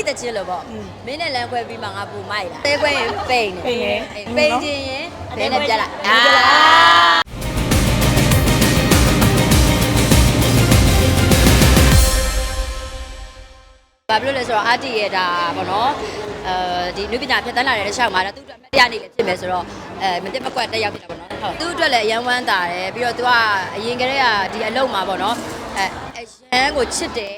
လိတချင်းလို့ပေါ့อืมမင်းနဲ့လမ်းခွဲပြီးမှငါပူမိုက်လာတဲခွဲရင်ပိန်ပိန်ရင်အေးပိန်ချင်းရင်ဘယ်နဲ့ပြတ်လာဘယ်နဲ့ပြတ်လာဘာဖြစ်လို့လဲဆိုတော့အာတီရဲ့ဒါပေါ့နော်အဲဒီနုပညာဖြတ်တန်းလာတဲ့တစ်ချောင်းမှာတော့သူ့အတွက်အမတရားနေလည်းဖြစ်မယ်ဆိုတော့အဲမတက်မကွက်တက်ရောက်ဖြစ်တာပေါ့နော်ဟုတ်သူ့အတွက်လည်းအရန်ဝမ်းတာတယ်ပြီးတော့သူကအရင်ကတည်းကဒီအလုပ်မှာပေါ့နော် အဲအရန်ကိုချစ်တယ်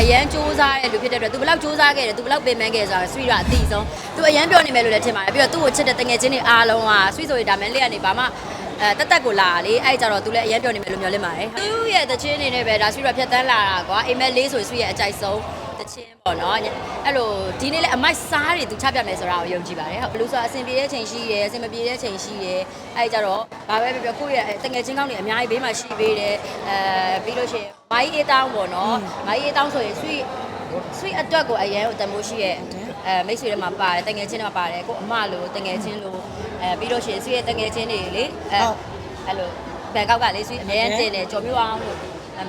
အရန်စူးစားတဲ့လူဖြစ်တဲ့အတွက်သူဘယ်လောက်စူးစားခဲ့တယ်သူဘယ်လောက်ပင်ပန်းခဲ့ဆိုတာဆွေရအတိဆုံးသူအရန်ပြောနေမယ်လို့လည်းထင်ပါတယ်ပြီးတော့သူ့ကိုချစ်တဲ့တငယ်ချင်းတွေအားလုံးကဆွေဆိုရဒါမန်လေးကနေဘာမှအဲတက်တက်ကိုလာတာလေအဲ့ကြတော့သူလည်းအရန်ပြောနေမယ်လို့မျှော်လင့်ပါတယ်သူ့ရဲ့တချင်းအနေနဲ့ပဲဒါဆွေရဖြတ်တန်းလာတာကွာအိမ်မက်လေးဆိုဆွေရအကြိုက်ဆုံး တချင်းပေါ့နော်အဲ့လိုဒီနေ့လည်းအမိုက်စားတွေသူချပြမယ်ဆိုတာကိုယုံကြည်ပါတယ်ဟုတ်ဘလူးဆိုအဆင်ပြေတဲ့ချိန်ရှိရယ်အဆင်မပြေတဲ့ချိန်ရှိရယ်အဲ့ကြတော့ဘာပဲပြောပြောကိုယ့်ရဲ့တငယ်ချင်းကောင်းတွေအများကြီးဘေးမှာရှိပေးတယ်အဲပြီးလို့ရှိရင်မိုင်းအေးတောင်းပေါ့နော်မိုင်းအေးတောင်းဆိုရင်ဆွေဆွေအတွက်ကိုအရန်ကိုတမိုးရှိရဲ့အဲမိတ်ဆွေတွေမှာပါတယ်တငယ်ချင်းတွေမှာပါတယ်ကိုအမလိုတငယ်ချင်းလိုအဲပြီးလို့ရှိရင်ဆွေရဲ့တငယ်ချင်းတွေလေအဲအဲ့လိုဘန်ကောက်ကလေဆွေအများကြီးတင်တယ်ကြော်မျိုးအောင်လို့တမ်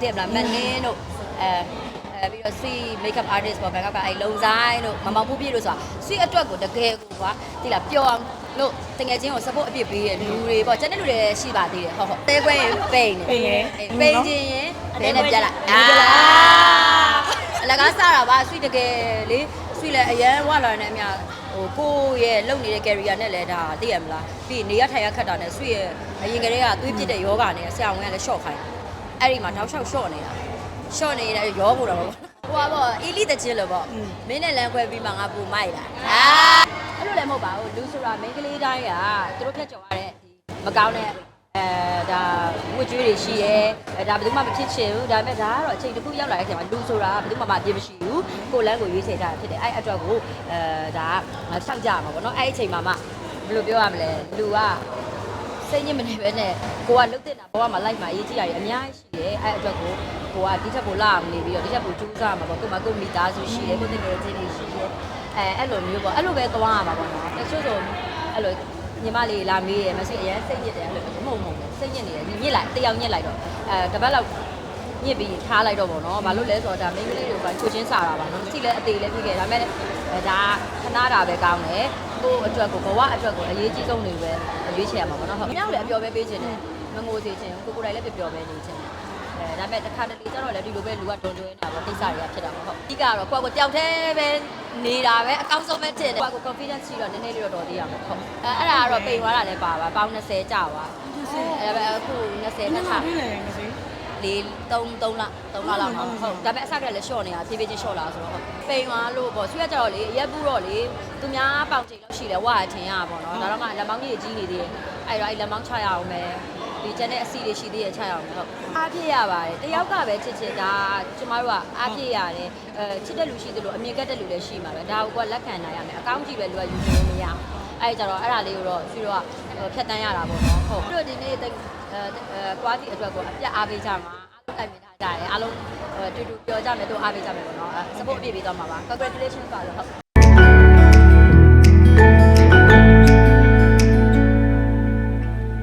တင်မလားမနင်းတို့အဲအဲ ပြီးတော့ sweet makeup artist ပေါ့ဘန်ကောက်ကအဲလုံဆိုင်တို့မမောင်ဖူးပြည့်လို့ဆိုတာ sweet အတွက်ကိုတကယ်ကိုကွာတိလာပျော်အောင်လို့တကယ်ချင်းကို support အပြည့်ပေးရလူတွေပေါ့ကျန်တဲ့လူတွေရှိပါသေးတယ်ဟုတ်ဟုတ်တဲခွဲရင်ပိန်နေပိန်ရင်အေးပိန်ချင်းရင်ဘယ်နဲ့ပြတ်လာဘယ်နဲ့ပြတ်လာအလကားစားတာပါ sweet တကယ်လေ sweet လည်းအရန်ဝလာနေအမြဟိုကိုယ့်ရဲ့လုံနေတဲ့ career နဲ့လည်းဒါသိရမလားပြီးနေရထိုင်ရခတ်တာနဲ့ sweet ရဲ့အရင်ကတည်းကသွေးပြစ်တဲ့ယောဂနဲ့ဆရာဝန်ကလည်း short ခိုင်းအဲ့ဒီမှာတောက်လျှောက် short နေတာ ရှော့နေတဲ့ရောဖို့တော့ဟိုပါပေါ့အီလီတချင်းလို့ပေါ့อืมမင်းနဲ့လမ်းခွဲပြီးမှငါပူမိုက်လာအာအဲ့လိုလည်းမဟုတ်ပါဘူးလူဆိုတာမင်းကလေးတိုင်းကသူတို့ဖြတ်ကျော်ရတဲ့ဒီမကောင်းတဲ့အဲဒါဝတ်ကြွေးတွေရှိရဲအဲဒါဘယ်သူမှမဖြစ်ချင်ဘူးဒါပေမဲ့ဒါကတော့အချိန်တစ်ခုရောက်လာတဲ့အချိန်မှာလူဆိုတာဘယ်သူမှမအပြစ်မရှိဘူးကိုယ်လမ်းကိုရွေးချယ်ထားတာဖြစ်တယ်အဲ့အတွက်ကိုအဲဒါကစောင့်ကြမှာပေါ့နော်အဲ့ဒီအချိန်မှာမှဘယ်လိုပြောရမလဲလူက စိတ်ညစ်မနေပဲနဲ့ကိုကလုတ်တင်တာဘဝမှာလိုက်မှာအရေးကြီးတာတွေအများကြီးရှိတယ်အဲ့အတွက်ကိုကိုကဒီချက်ကိုလာမနေပြီးတော့ဒီချက်ကိုကြိုးစားမှာပေါ့ကိုမကိုမိသားစုရှိတယ်ကိုတကယ်ချင်းတွေရှိတယ်အဲအဲ့လိုမျိုးပေါ့အဲ့လိုပဲသွားရမှာပေါ့နော်တချို့ဆိုအဲ့လိုညီမလေးလာမေးတယ်မရှိအရင်စိတ်ညစ်တယ်အဲ့လိုမဟုတ်မဟုတ်စိတ်ညစ်နေတယ်ညစ်လိုက်တယောက်ညစ်လိုက်တော့အဲတပတ်လောက်ညစ်ပြီးထားလိုက်တော့ပေါ့နော်ဘာလို့လဲဆိုတော့ဒါမိန်းကလေးတွေကချိုချင်းစားတာပါနော်ကြည့်လဲအသေးလဲဖြစ်ခဲ့ဒါပေမဲ့အဲဒါခဏတာပဲကောင်းတယ် ကိုယ့်အတွက်ကိုဘဝအတွက်ကိုအရေးကြီးဆုံးတွေပဲရွေးချယ်ရမှာပေါ့နော်ဟုတ်မြောက်လည်းအပျော်ပဲပေးခြင်းတယ်မငိုစေခြင်းကိုကိုယ်တိုင်လည်းပျော်ပျော်ပဲနေခြင်းအဲဒါပေမဲ့တစ်ခါတလေကျတော့လည်းဒီလိုပဲလူကတွန်းတွန်းနေတာပေါ့ကိစ္စတွေကဖြစ်တာပေါ့ဟုတ်အဓိကတော့ကိုယ့်ကိုတယောက်တည်းပဲနေတာပဲအကောင်းဆုံးပဲဖြစ်တယ်ကိုယ့်ကို confidence ရှိတော့နည်းနည်းလေးတော့တော်သေးရမှာဟုတ်အဲအဲ့ဒါကတော့ပိန်သွားတာလည်းပါပါပေါင်း20ကြာသွားအဲဒါပေမဲ့အခု20နှစ်နှစ်ခါ ခါပြည့်တယ်ငါစီလေး3 3လ3လလောက်မှာဟုတ်ဒါပေမဲ့အစကလည်း short နေတာဖြည်းဖြည်းချင်း short လာဆိုတော့ဟုတ်ပိန်သွားလို့ပေါ့ဆွေးရကြတော့လေရက်ဘူးတော့လေသူများပေါင်ချိန်လောက်ရှိလဲဝါထင်ရပါတော့ဒါတော့မှလက်မောင်းကြီးကြီးနေသေးတယ်အဲ့တော့အဲ့လက်မောင်းချရအောင်ပဲဒီကျန်တဲ့အစီတွေရှိသေးရဲ့ချရအောင်ဟုတ်အားပြည့်ရပါတယ်တယောက်ကပဲချစ်ချစ်ဒါကျမတို့ကအားပြည့်ရတယ်အဲချစ်တဲ့လူရှိသလိုအမြင်ကက်တဲ့လူလည်းရှိမှာပဲဒါကိုကလက်ခံနိုင်ရမယ်အကောင့်ကြည့်ပဲလူကယူလို့မရအောင်အဲ့ကြတော့အဲ့ဒါလေးကိုတော့ဆွေးတော့ဖြတ်တန်းရတာပေါ့နော်ဟုတ်ပြီးတော့ဒီနေ့ အဲအဲကွာတီအတွက်ကိုအပြတ်အားပေးကြမှာအားလုံးတိုင်ပင်ထားကြတယ်အားလုံးတူတူပြောကြမယ်တို့အားပေးကြမယ်ပေါ့နော် support အပြည့်ပေးသွားမှာပါ congratulations ပါလို့ဟုတ်